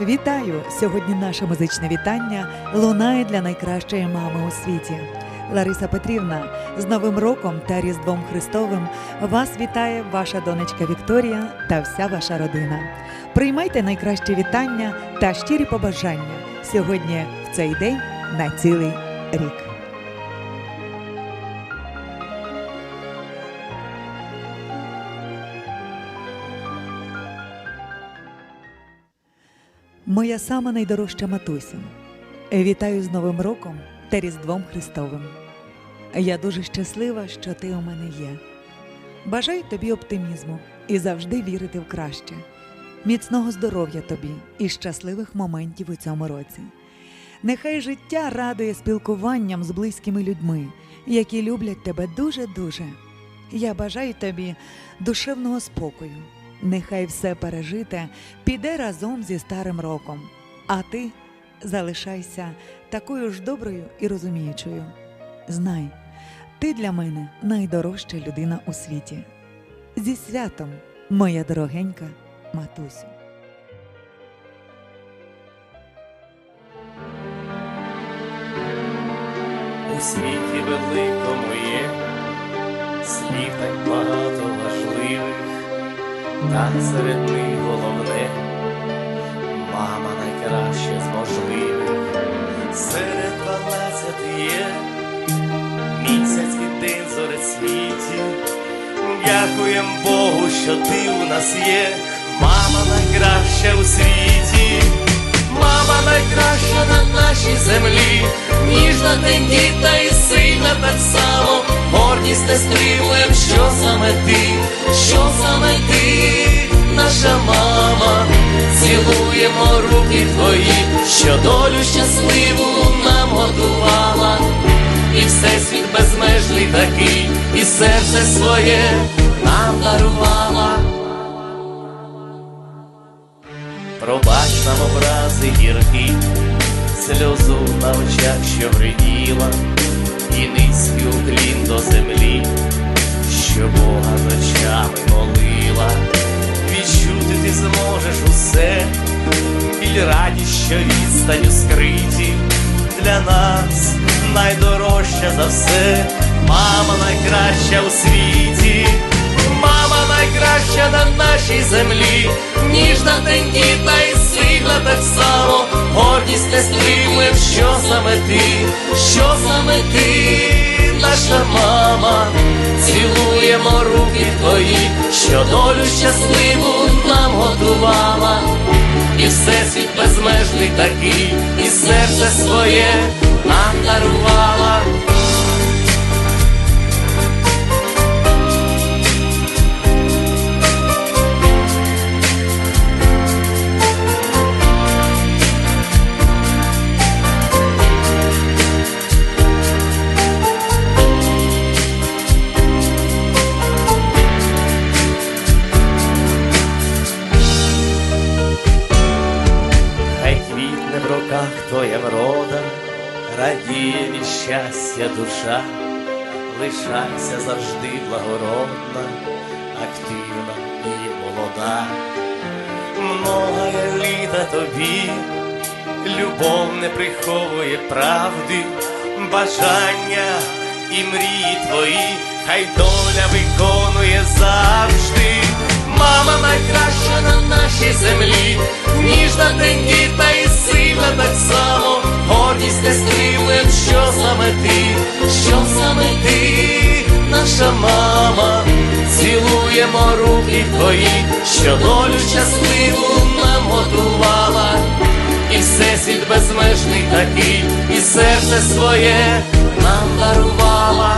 Вітаю! Сьогодні наше музичне вітання лунає для найкращої мами у світі. Лариса Петрівна, з Новим роком та Різдвом Христовим вас вітає ваша донечка Вікторія та вся ваша родина. Приймайте найкращі вітання та щирі побажання сьогодні в цей день на цілий рік. Моя сама найдорожча матуся. Вітаю з Новим роком та Різдвом Христовим. Я дуже щаслива, що ти у мене є. Бажаю тобі оптимізму і завжди вірити в краще. Міцного здоров'я тобі і щасливих моментів у цьому році. Нехай життя радує спілкуванням з близькими людьми, які люблять тебе дуже-дуже. Я бажаю тобі душевного спокою. Нехай все пережите піде разом зі старим роком, а ти залишайся такою ж доброю і розуміючою. Знай, ти для мене найдорожча людина у світі. Зі святом, моя дорогенька матусю. У світі великому є слів так багато важливих, та серед них головне мама найкраща з можливих. Серед дванадцяти є місяць і день зорить світі. Дякуєм Богу, що ти у нас є, мама найкраща у світі. Мама найкраща на нашій землі, ніжна тендіта і сильна так само, гордість не що саме ти, що саме ти, наша мама, цілуємо руки твої, що долю щасливу нам готувала, і всесвіт безмежний такий, і серце своє нам дарувала. Пробач нам образи гіркі, сльозу на очах, що вриділа, і низький уклін до землі, що Бога ночами молила. Відчути ти зможеш усе, біль радість, що відстаню скриті, для нас найдорожча за все, мама найкраща у світі. Мама найкраща на нашій землі, ніжна тендіта і сильна так само, гордість не стримує, що саме ти, що саме ти, наша мама, цілуємо руки твої, що долю щасливу нам готувала, і всесвіт безмежний такий, і серце своє нам дарувала. Роках твоя врода, радіє від щастя душа, лишайся завжди благородна, активна і молода. Многое літа тобі, любов не приховує правди, бажання і мрії твої, хай доля виконує завжди. Мама найкраща на нашій землі, ніжна тендіта наша мама, цілуємо руки твої, що долю щасливу нам готувала, і всесвіт безмежний такий, і серце своє нам дарувала.